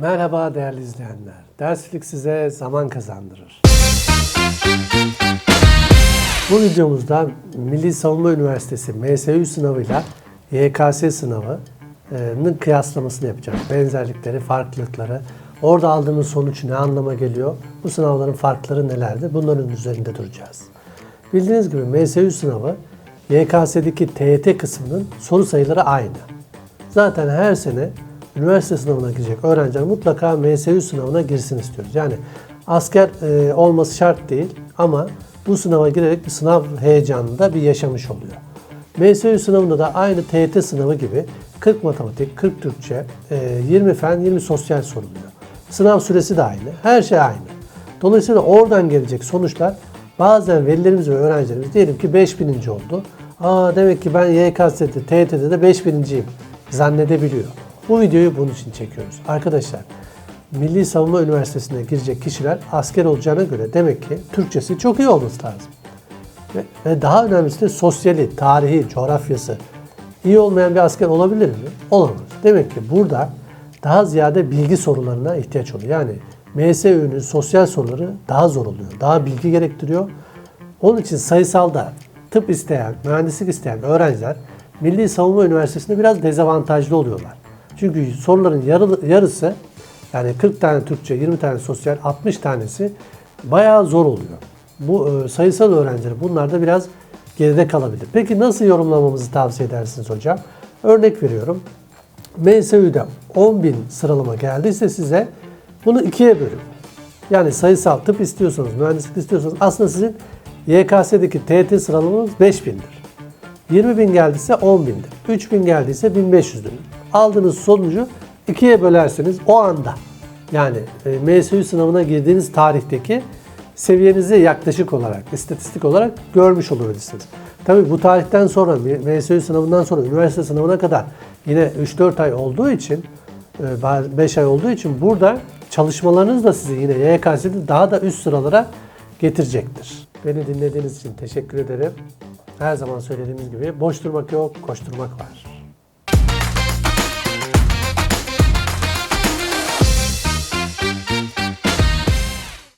Merhaba değerli izleyenler. Derslik size zaman kazandırır. Bu videomuzda Milli Savunma Üniversitesi MSÜ sınavıyla YKS sınavının kıyaslamasını yapacağız. Benzerlikleri, farklılıkları, orada aldığımız sonuç ne anlama geliyor, bu sınavların farkları nelerdir bunların üzerinde duracağız. Bildiğiniz gibi MSÜ sınavı YKS'deki TYT kısmının soru sayıları aynı. Zaten her sene üniversite sınavına girecek öğrenciler mutlaka MSÜ sınavına girsin istiyoruz. Yani asker e, olması şart değil ama bu sınava girerek bir sınav heyecanını da bir yaşamış oluyor. MSÜ sınavında da aynı TYT sınavı gibi 40 matematik, 40 Türkçe, e, 20 fen, 20 sosyal soruluyor. Sınav süresi de aynı, her şey aynı. Dolayısıyla oradan gelecek sonuçlar bazen velilerimiz ve öğrencilerimiz diyelim ki 5000. oldu. Aa demek ki ben YKS'de, TYT'de de 5000'ciyim zannedebiliyor. Bu videoyu bunun için çekiyoruz. Arkadaşlar Milli Savunma Üniversitesi'ne girecek kişiler asker olacağına göre demek ki Türkçesi çok iyi olması lazım. Ve, ve daha önemlisi de sosyali, tarihi, coğrafyası iyi olmayan bir asker olabilir mi? Olamaz. Demek ki burada daha ziyade bilgi sorularına ihtiyaç oluyor. Yani MSÜ'nün sosyal soruları daha zor oluyor. Daha bilgi gerektiriyor. Onun için sayısalda tıp isteyen, mühendislik isteyen öğrenciler Milli Savunma Üniversitesi'nde biraz dezavantajlı oluyorlar. Çünkü soruların yarı- yarısı yani 40 tane Türkçe, 20 tane sosyal, 60 tanesi bayağı zor oluyor. Bu e, sayısal öğrenciler bunlar da biraz geride kalabilir. Peki nasıl yorumlamamızı tavsiye edersiniz hocam? Örnek veriyorum. MSÜ'de 10.000 sıralama geldiyse size bunu ikiye bölün. Yani sayısal tıp istiyorsanız, mühendislik istiyorsanız aslında sizin YKS'deki TET sıralamanız 5000'dir. 20 bin geldiyse 10 bindir. 3 bin geldiyse 1500'dür. Aldığınız sonucu ikiye bölerseniz o anda yani e, MSÜ sınavına girdiğiniz tarihteki seviyenizi yaklaşık olarak, istatistik olarak görmüş olabilirsiniz. Tabii bu tarihten sonra, MSÜ sınavından sonra üniversite sınavına kadar yine 3-4 ay olduğu için, 5 ay olduğu için burada çalışmalarınız da sizi yine YKS'de daha da üst sıralara getirecektir. Beni dinlediğiniz için teşekkür ederim. Her zaman söylediğimiz gibi boş durmak yok, koşturmak var.